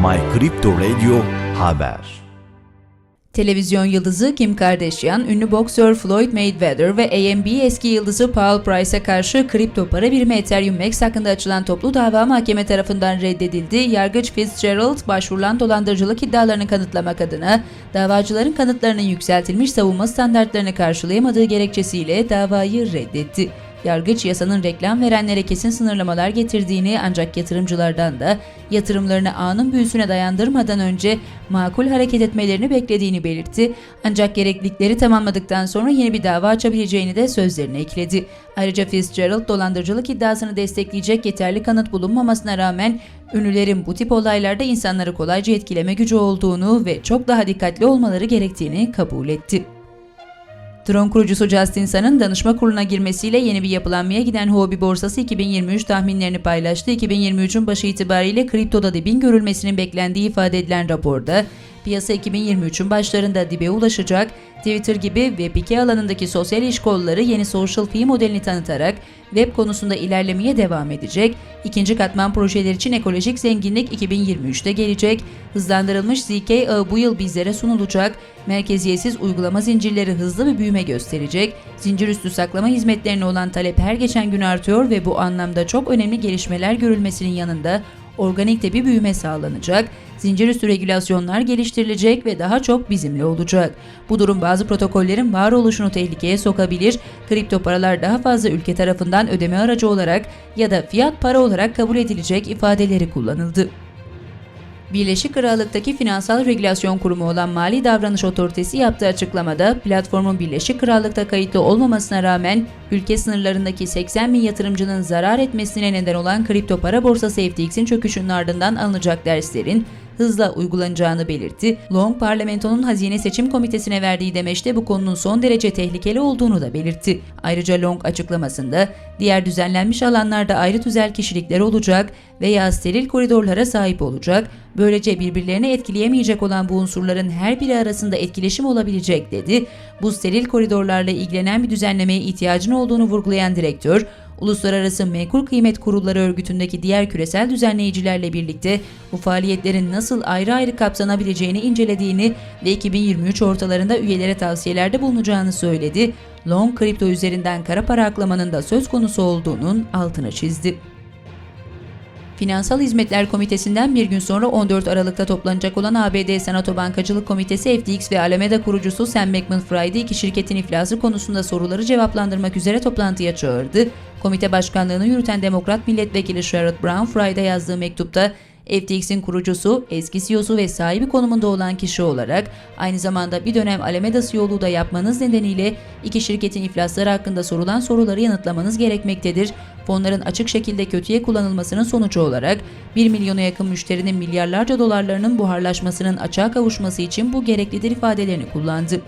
My Crypto Radio Haber Televizyon yıldızı Kim Kardashian, ünlü boksör Floyd Mayweather ve AMB eski yıldızı Paul Price'a karşı kripto para birimi Ethereum Max hakkında açılan toplu dava mahkeme tarafından reddedildi. Yargıç Fitzgerald, başvurulan dolandırıcılık iddialarını kanıtlamak adına davacıların kanıtlarının yükseltilmiş savunma standartlarını karşılayamadığı gerekçesiyle davayı reddetti. Yargıç yasanın reklam verenlere kesin sınırlamalar getirdiğini ancak yatırımcılardan da yatırımlarını anın büyüsüne dayandırmadan önce makul hareket etmelerini beklediğini belirtti. Ancak gereklilikleri tamamladıktan sonra yeni bir dava açabileceğini de sözlerine ekledi. Ayrıca Fitzgerald dolandırıcılık iddiasını destekleyecek yeterli kanıt bulunmamasına rağmen ünlülerin bu tip olaylarda insanları kolayca etkileme gücü olduğunu ve çok daha dikkatli olmaları gerektiğini kabul etti. Tron kurucusu Justin Sun'ın danışma kuruluna girmesiyle yeni bir yapılanmaya giden Huobi borsası 2023 tahminlerini paylaştı. 2023'ün başı itibariyle kriptoda dibin görülmesinin beklendiği ifade edilen raporda, piyasa 2023'ün başlarında dibe ulaşacak, Twitter gibi Web2 alanındaki sosyal iş kolları yeni social fee modelini tanıtarak web konusunda ilerlemeye devam edecek, ikinci katman projeler için ekolojik zenginlik 2023'te gelecek, hızlandırılmış ZK ağı bu yıl bizlere sunulacak, merkeziyetsiz uygulama zincirleri hızlı bir büyüme gösterecek, zincir üstü saklama hizmetlerine olan talep her geçen gün artıyor ve bu anlamda çok önemli gelişmeler görülmesinin yanında organik de bir büyüme sağlanacak, zincir üstü regülasyonlar geliştirilecek ve daha çok bizimle olacak. Bu durum bazı protokollerin varoluşunu tehlikeye sokabilir, kripto paralar daha fazla ülke tarafından ödeme aracı olarak ya da fiyat para olarak kabul edilecek ifadeleri kullanıldı. Birleşik Krallık'taki Finansal Regülasyon Kurumu olan Mali Davranış Otoritesi yaptığı açıklamada platformun Birleşik Krallık'ta kayıtlı olmamasına rağmen ülke sınırlarındaki 80 bin yatırımcının zarar etmesine neden olan kripto para borsası FTX'in çöküşünün ardından alınacak derslerin hızla uygulanacağını belirtti. Long parlamentonun Hazine Seçim Komitesi'ne verdiği demeçte bu konunun son derece tehlikeli olduğunu da belirtti. Ayrıca Long açıklamasında diğer düzenlenmiş alanlarda ayrı tüzel kişilikler olacak veya steril koridorlara sahip olacak. Böylece birbirlerini etkileyemeyecek olan bu unsurların her biri arasında etkileşim olabilecek dedi. Bu steril koridorlarla ilgilenen bir düzenlemeye ihtiyacın olduğunu vurgulayan direktör, Uluslararası Menkul Kıymet Kurulları örgütündeki diğer küresel düzenleyicilerle birlikte bu faaliyetlerin nasıl ayrı ayrı kapsanabileceğini incelediğini ve 2023 ortalarında üyelere tavsiyelerde bulunacağını söyledi. Long kripto üzerinden kara para aklamanın da söz konusu olduğunun altını çizdi. Finansal Hizmetler Komitesi'nden bir gün sonra 14 Aralık'ta toplanacak olan ABD Senato Bankacılık Komitesi FTX ve Alameda kurucusu Sam Bankman-Fried'i iki şirketin iflası konusunda soruları cevaplandırmak üzere toplantıya çağırdı. Komite başkanlığını yürüten Demokrat Milletvekili Sherrod Brown, Fried'e yazdığı mektupta FTX'in kurucusu, eski CEO'su ve sahibi konumunda olan kişi olarak aynı zamanda bir dönem Alameda CEO'luğu da yapmanız nedeniyle iki şirketin iflasları hakkında sorulan soruları yanıtlamanız gerekmektedir. Fonların açık şekilde kötüye kullanılmasının sonucu olarak 1 milyona yakın müşterinin milyarlarca dolarlarının buharlaşmasının açığa kavuşması için bu gereklidir ifadelerini kullandı.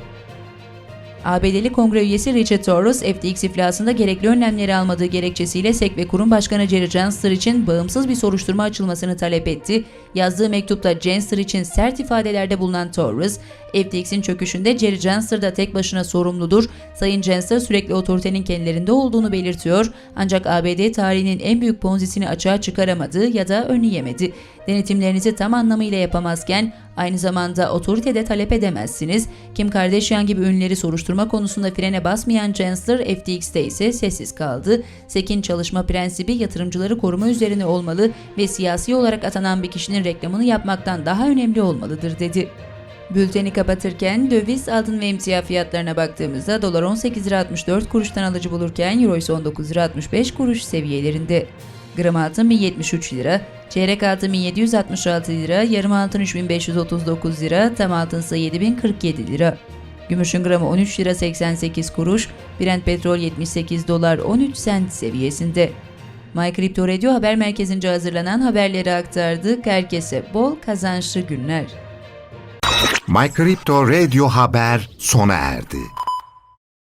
ABD'li kongre üyesi Richard Torres, FTX iflasında gerekli önlemleri almadığı gerekçesiyle SEC ve kurum başkanı Jerry Janster için bağımsız bir soruşturma açılmasını talep etti. Yazdığı mektupta Janster için sert ifadelerde bulunan Torres, FTX'in çöküşünde Jerry Janster da tek başına sorumludur. Sayın Janster sürekli otoritenin kendilerinde olduğunu belirtiyor ancak ABD tarihinin en büyük ponzisini açığa çıkaramadı ya da önleyemedi. Denetimlerinizi tam anlamıyla yapamazken aynı zamanda otoritede talep edemezsiniz. Kim Kardashian gibi ünlüleri soruşturma konusunda frene basmayan Chancellor FTX'te ise sessiz kaldı. SEC'in çalışma prensibi yatırımcıları koruma üzerine olmalı ve siyasi olarak atanan bir kişinin reklamını yapmaktan daha önemli olmalıdır dedi. Bülteni kapatırken döviz, altın ve emtia fiyatlarına baktığımızda dolar 18 lira 64 kuruştan alıcı bulurken euro ise 19 lira 65 kuruş seviyelerinde. Gram altın 1073 lira, çeyrek altın 1766 lira, yarım altın 3539 lira, tam altın ise 7047 lira. Gümüşün gramı 13 lira 88 kuruş, Brent petrol 78 dolar 13 sent seviyesinde. My Crypto Radio haber merkezince hazırlanan haberleri aktardık. Herkese bol kazançlı günler. My Crypto Radio Haber sona erdi.